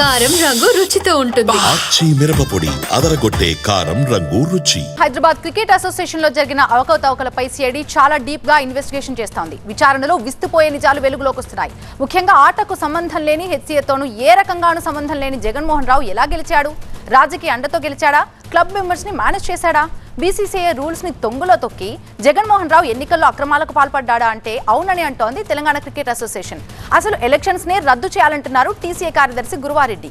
కారం రంగు రుచితో ఉంటుంది. ఆచి మిరపపొడి అదరగొట్టే కారం రంగు రుచి. హైదరాబాద్ క్రికెట్ అసోసియేషన్లో జరిగిన అవకతవకలపై సిఐడి చాలా డీప్గా ఇన్వెస్టిగేషన్ చేస్తోంది. విచారణలో విస్తుపోయే నిజాలు వెలుగులోకి వస్తున్నాయి. ముఖ్యంగా ఆటకు సంబంధం లేని హెచ్సీఏతోనూ ఏ రకంగానూ సంబంధం లేని జగన్మోహన్ రావు ఎలా గెలిచాడు? రాజకీయ అండతో గెలిచాడా? క్లబ్ మెంబర్స్ని మేనేజ్ చేశాడా? బీసీసీఐ రూల్స్ని తొంగులో తొక్కి జగన్మోహన్ రావు ఎన్నికల్లో అక్రమాలకు పాల్పడ్డాడా అంటే అవునని అంటోంది తెలంగాణ క్రికెట్ అసోసియేషన్. అసలు ఎలక్షన్స్ నే రద్దు చేయాలంటున్నారు టీసీఏ కార్యదర్శి గురువారెడ్డి.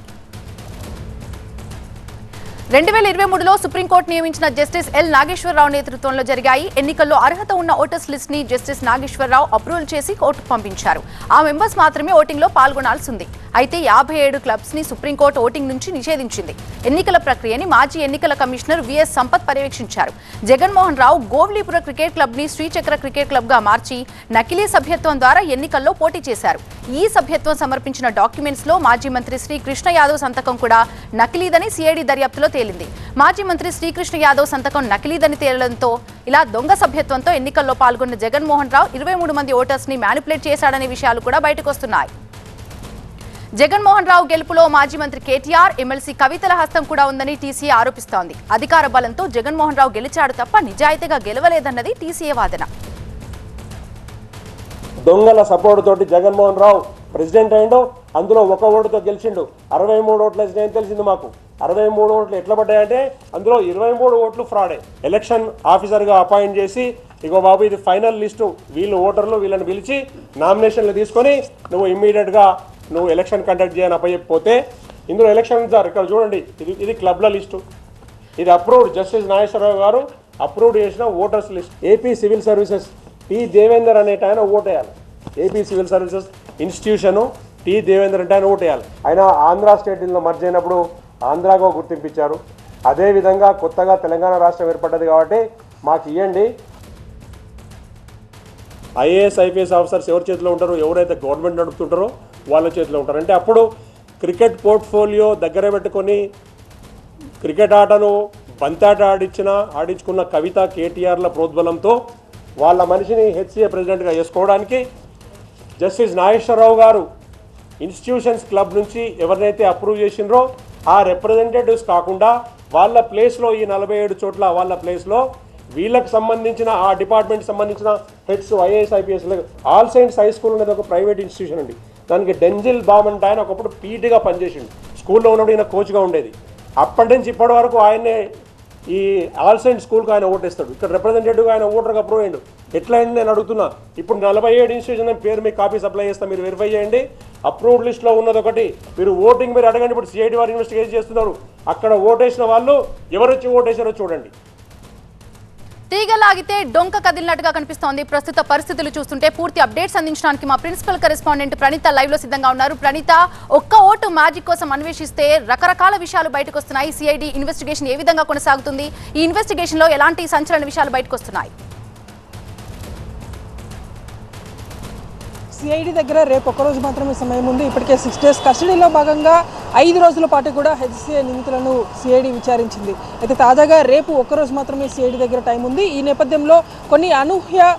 రెండు వేల ఇరవై మూడులో సుప్రీంకోర్టు నియమించిన జస్టిస్ ఎల్ నాగేశ్వరరావు నేతృత్వంలో జరిగాయి. ఎన్నికల్లో అర్హత ఉన్న ఓటర్స్ లిస్ట్ని జస్టిస్ నాగేశ్వరరావు అప్రూవల్ చేసి కోర్టుకు పంపించారు. ఆ మెంబర్స్ మాత్రమే ఓటింగ్లో పాల్గొనాల్సి ఉంది అయితే యాభై ఏడు క్లబ్స్ని సుప్రీంకోర్టు ఓటింగ్ నుంచి నిషేధించింది. ఎన్నికల ప్రక్రియని మాజీ ఎన్నికల కమిషనర్ విఎస్ సంపత్ పర్యవేక్షించారు. జగన్మోహన్ రావు గోవ్లీపుర క్రికెట్ క్లబ్ని శ్రీచక్ర క్రికెట్ క్లబ్గా మార్చి నకిలీ సభ్యత్వం ద్వారా ఎన్నికల్లో పోటీ చేశారు. ఈ సభ్యత్వం సమర్పించిన డాక్యుమెంట్స్లో మాజీ మంత్రి శ్రీ కృష్ణ యాదవ్ సంతకం కూడా నకిలీదని సిఐడి దర్యాప్తులో తేలింది. మాజీ మంత్రి శ్రీకృష్ణ యాదవ్ సంతకం నకిలీదని తేలడంతో ఇలా దొంగ సభ్యత్వంతో ఎన్నికల్లో పాల్గొన్న జగన్మోహన్ రావు ఇరవై మూడు మంది ఓటర్స్ని మ్యానిపులేట్ చేశాడనే విషయాలు కూడా బయటకొస్తున్నాయి. జగన్మోహన్ రావు గెలుపులో మాజీ మంత్రి కేటీఆర్ ఎమ్మెల్సీ కవితల హస్తం కూడా ఉందని టీసీఏ ఆరోపిస్తోంది. అధికార బలంతో జగన్మోహన్ రావు గెలిచాడు తప్ప నిజాయితీగా గెలవలేదన్నది టీసీఏ వాదన. దొంగల సపోర్ట్ తోటి జగన్మోహన్ రావు ప్రెసిడెంట్ అయిండు అందులో ఒక ఓటుతో గెలిచిండు. అరవై మూడు ఓట్లు వేసినాయని తెలిసింది మాకు? అరవై మూడు ఓట్లు ఎట్లా పడ్డాయంటే అందులో ఇరవై మూడు ఓట్లు ఫ్రాడే. ఎలక్షన్ ఆఫీసర్గా అపాయింట్ చేసి ఇగో బాబు ఇది ఫైనల్ లిస్టు. వీళ్ళు ఓటర్లు వీళ్ళని పిలిచి నామినేషన్లు తీసుకొని నువ్వు ఇమ్మీడియట్గా నువ్వు ఎలక్షన్ కండక్ట్ చేయని అప్పచెప్పిపోతే ఇందులో ఎలక్షన్ సార్ ఇక్కడ చూడండి ఇది ఇది క్లబ్ల లిస్టు. ఇది అప్రూవ్డ్ జస్టిస్ నాగేశ్వరరావు గారు అప్రూవ్డ్ చేసిన voters list. AP civil services P Devender అనేట ఆయన ఓటేయాలి. AP civil services institution T Devender అంటే ఆయన ఓటేయాలి ఆయన ఆంధ్ర స్టేట్లో మర్జ్ అయినప్పుడు ఆంధ్రాగా గుర్తింపించారు అదేవిధంగా కొత్తగా తెలంగాణ రాష్ట్రం ఏర్పడ్డది కాబట్టి మాకు ఇవ్వండి ఐఏఎస్ ఐపీఎస్ ఆఫీసర్స్ ఎవరి చేతిలో ఉంటారో ఎవరైతే గవర్నమెంట్ నడుపుతుంటారో వాళ్ళ చేతిలో ఉంటారు. అంటే అప్పుడు క్రికెట్ పోర్ట్ఫోలియో దగ్గర పెట్టుకొని క్రికెట్ ఆటను బంతాట ఆడించిన ఆడించుకున్న కవిత కేటీఆర్ల ప్రోద్బలంతో వాళ్ళ మనిషిని హెచ్సిఏ ప్రెసిడెంట్గా చేసుకోవడానికి జస్టిస్ నాగేశ్వరరావు గారు ఇన్స్టిట్యూషన్స్ క్లబ్ నుంచి ఎవరినైతే అప్రూవ్ చేసినరో ఆ రిప్రజెంటేటివ్స్ కాకుండా వాళ్ళ ప్లేస్లో ఈ నలభై ఏడు చోట్ల వాళ్ళ ప్లేస్లో వీళ్ళకి సంబంధించిన ఆ డిపార్ట్మెంట్ సంబంధించిన heads IAS IPS all science high school అనేది ఒక ప్రైవేట్ ఇన్స్టిట్యూషన్ అండి. దానికి డెంజిల్ బామ్ అంటే ఆయన ఒకప్పుడు పీటీగా పనిచేసిండు. స్కూల్లో ఉన్నప్పుడు ఈయన కోచ్గా ఉండేది. అప్పటి నుంచి ఇప్పటి వరకు ఆయనే ఈ ఆల్ సైన్స్ స్కూల్కి ఆయన ఓటేస్తాడు. ఇక్కడ రిప్రజెంటేటివ్గా ఆయన ఓటర్గా అప్రూవ్ అయ్యాడు. ఎట్లా అయింది నేను అడుగుతున్నా. ఇప్పుడు నలభై ఏడు ఇన్స్టిట్యూషన్ పేరు మీకు కాపీ సప్లై చేస్తా మీరు వెరిఫై చేయండి. అప్రూవ్డ్ లిస్ట్లో ఉన్నది ఒకటి. మీరు ఓటింగ్ మీరు అడగండి ఇప్పుడు సిఐడి వారు ఇన్వెస్టిగేట్ చేస్తున్నారు. అక్కడ ఓటేసిన వాళ్ళు ఎవరు వచ్చి ఓటేసారో చూడండి. తీగలాగితే డొంక కదిలినట్టుగా కనిపిస్తోంది. ప్రస్తుత పరిస్థితులు చూస్తుంటే పూర్తి అప్డేట్స్ అందించడానికి మా ప్రిన్సిపల్ కరెస్పాండెంట్ ప్రణీత లైవ్లో సిద్ధంగా ఉన్నారు. ప్రణీత ఒక్క ఓటు మ్యాజిక్ కోసం అన్వేషిస్తే రకరకాల విషయాలు బయటకు వస్తున్నాయి. సిఐడి ఇన్వెస్టిగేషన్ ఏ విధంగా కొనసాగుతుంది? ఈ ఇన్వెస్టిగేషన్లో ఎలాంటి సంచలన విషయాలు బయటకు వస్తున్నాయి? సిఐడి దగ్గర రేపు ఒక్కరోజు మాత్రమే సమయం ఉంది. ఇప్పటికే సిక్స్ డేస్ కస్టడీలో భాగంగా ఐదు రోజుల పాటు కూడా హెచ్సిఐ నిందితులను సిఐడి విచారించింది. అయితే తాజాగా రేపు ఒక్కరోజు మాత్రమే సిఐడి దగ్గర టైం ఉంది. ఈ నేపథ్యంలో కొన్ని అనూహ్య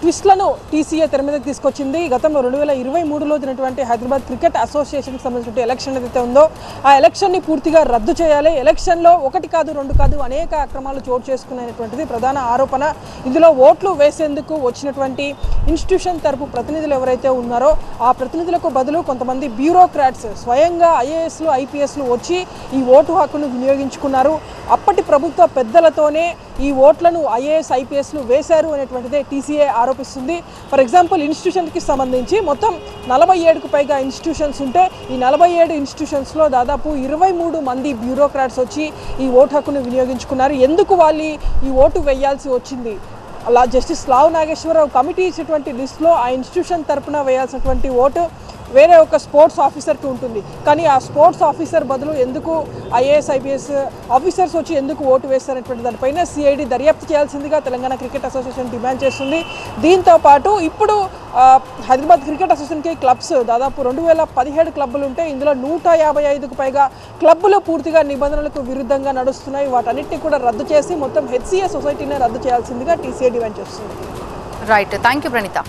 ట్విస్ట్లను టీసీఏ తెర మీదకి తీసుకొచ్చింది. గతంలో రెండు వేల ఇరవై మూడులో జరిగినటువంటి హైదరాబాద్ క్రికెట్ అసోసియేషన్కి సంబంధించిన ఎలక్షన్ ఏదైతే ఉందో ఆ ఎలక్షన్ని పూర్తిగా రద్దు చేయాలి. ఎలక్షన్లో ఒకటి కాదు రెండు కాదు అనేక అక్రమాలు చోటు చేసుకునేటువంటిది ప్రధాన ఆరోపణ. ఇందులో ఓట్లు వేసేందుకు వచ్చినటువంటి ఇన్స్టిట్యూషన్ తరపు ప్రతినిధులు ఎవరైతే ఉన్నారో ఆ ప్రతినిధులకు బదులు కొంతమంది బ్యూరోక్రాట్స్ స్వయంగా ఐఏఎస్లు ఐపీఎస్లు వచ్చి ఈ ఓటు హక్కును వినియోగించుకున్నారు. అప్పటి ప్రభుత్వ పెద్దలతోనే ఈ ఓట్లను ఐఏఎస్ ఐపీఎస్లు వేశారు అనేటువంటిదే టీసీఏ ఆరోపిస్తుంది. ఫర్ ఎగ్జాంపుల్ ఇన్స్టిట్యూషన్కి సంబంధించి మొత్తం నలభై ఏడుకు పైగా ఇన్స్టిట్యూషన్స్ ఉంటే ఈ నలభై ఏడు ఇన్స్టిట్యూషన్స్లో దాదాపు ఇరవై మూడు మంది బ్యూరోక్రాట్స్ వచ్చి ఈ ఓటు హక్కును వినియోగించుకున్నారు. ఎందుకు వాళ్ళు ఈ ఓటు వేయాల్సి వచ్చింది? అలా జస్టిస్ లావు నాగేశ్వరరావు కమిటీ ఇచ్చినటువంటి లిస్టులో ఆ ఇన్స్టిట్యూషన్ తరపున వేయాల్సినటువంటి ఓటు వేరే ఒక స్పోర్ట్స్ ఆఫీసర్కి ఉంటుంది. కానీ ఆ స్పోర్ట్స్ ఆఫీసర్ బదులు ఎందుకు ఐఏఎస్ ఐపీఎస్ ఆఫీసర్స్ వచ్చి ఎందుకు ఓటు వేస్తారనేటువంటి దానిపైన సిఐడి దర్యాప్తు చేయాల్సిందిగా తెలంగాణ క్రికెట్ అసోసియేషన్ డిమాండ్ చేస్తుంది. దీంతో పాటు ఇప్పుడు హైదరాబాద్ క్రికెట్ అసోసియేషన్కి క్లబ్స్ దాదాపు రెండు వేల పదిహేడు క్లబ్బులు ఉంటే ఇందులో నూట యాభై ఐదుకు పైగా క్లబ్బులు పూర్తిగా నిబంధనలకు విరుద్ధంగా నడుస్తున్నాయి. వాటన్నిటిని కూడా రద్దు చేసి మొత్తం హెచ్సిఏ సొసైటీనే రద్దు చేయాల్సిందిగా టీసీఏ డిమాండ్ చేస్తుంది. Right thank you Praneetha